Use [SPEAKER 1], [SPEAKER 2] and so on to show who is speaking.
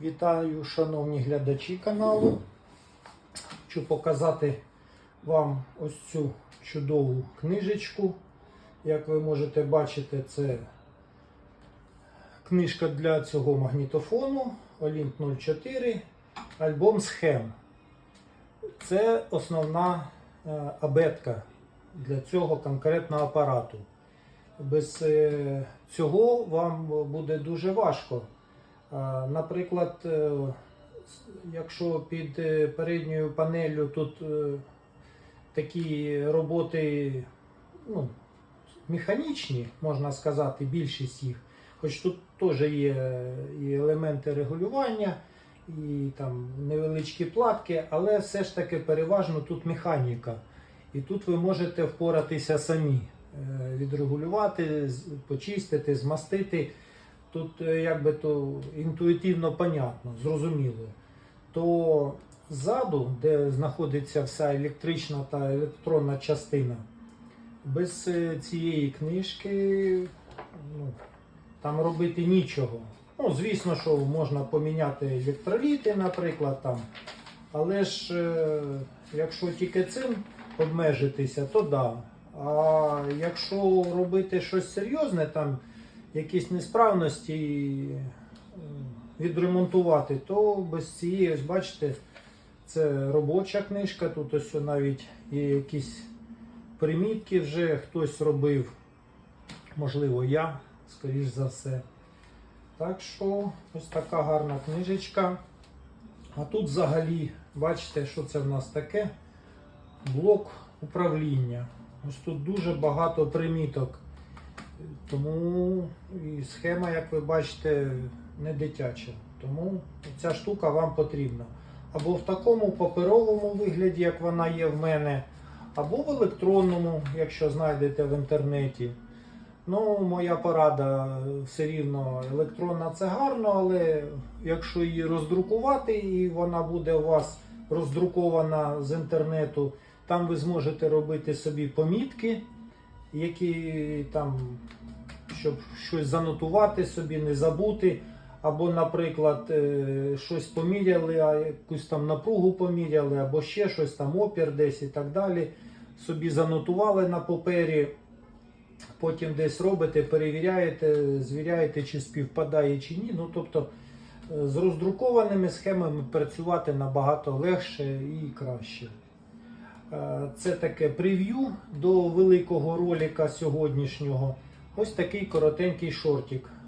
[SPEAKER 1] Вітаю, шановні глядачі каналу. Хочу показати вам ось цю чудову книжечку. Як ви можете бачити, це книжка для цього магнітофону Olymp 04, альбом схем. Це основна е, абетка для цього конкретного апарату. Без е, цього вам буде дуже важко. Наприклад, е, якщо під е, передньою панелью тут е, такі роботи ну, механічні, можна сказати, більшість їх, хоч тут теж є і елементи регулювання, і там невеличкі платки, але все ж таки переважно тут механіка. І тут ви можете впоратися самі, відрегулювати, почистити, змастити. Тут е, якби то інтуїтивно понятно, зрозуміло. То ззаду, де знаходиться вся електрична та електронна частина, без е, цієї книжки ну, там робити нічого. Ну, звісно, що можна поміняти електроліти, наприклад, там. Але ж е, якщо тільки цим обмежитися, то да. А якщо робити щось серйозне, там якісь несправності е, відремонтувати, то без цієї, ось бачите, це робоча книжка. Тут ось навіть є якісь примітки вже хтось робив. Можливо, я, скоріш за все. Так що ось така гарна книжечка. А тут взагалі, бачите, що це в нас таке? Блок управління. Ось тут дуже багато приміток. Тому і схема, як ви бачите, не дитяча. Тому ця штука вам потрібна. Або в такому паперовому вигляді, як вона є в мене, або в електронному, якщо знайдете в інтернеті. Ну, моя порада все рівно електронна це гарно, але якщо її роздрукувати, і вона буде у вас роздрукована з інтернету, там ви зможете робити собі помітки, які там, щоб щось занотувати собі, не забути. Або, наприклад, е, щось поміряли, а якусь там напругу поміряли, або ще щось там опір десь і так далі. Собі занотували на папері, потім десь робите, перевіряєте, звіряєте, чи співпадає чи ні. Ну, тобто е, з роздрукованими схемами працювати набагато легше і краще. Е, Це таке прев'ю до великого роліка сьогоднішнього. Ось такий коротенький шортик.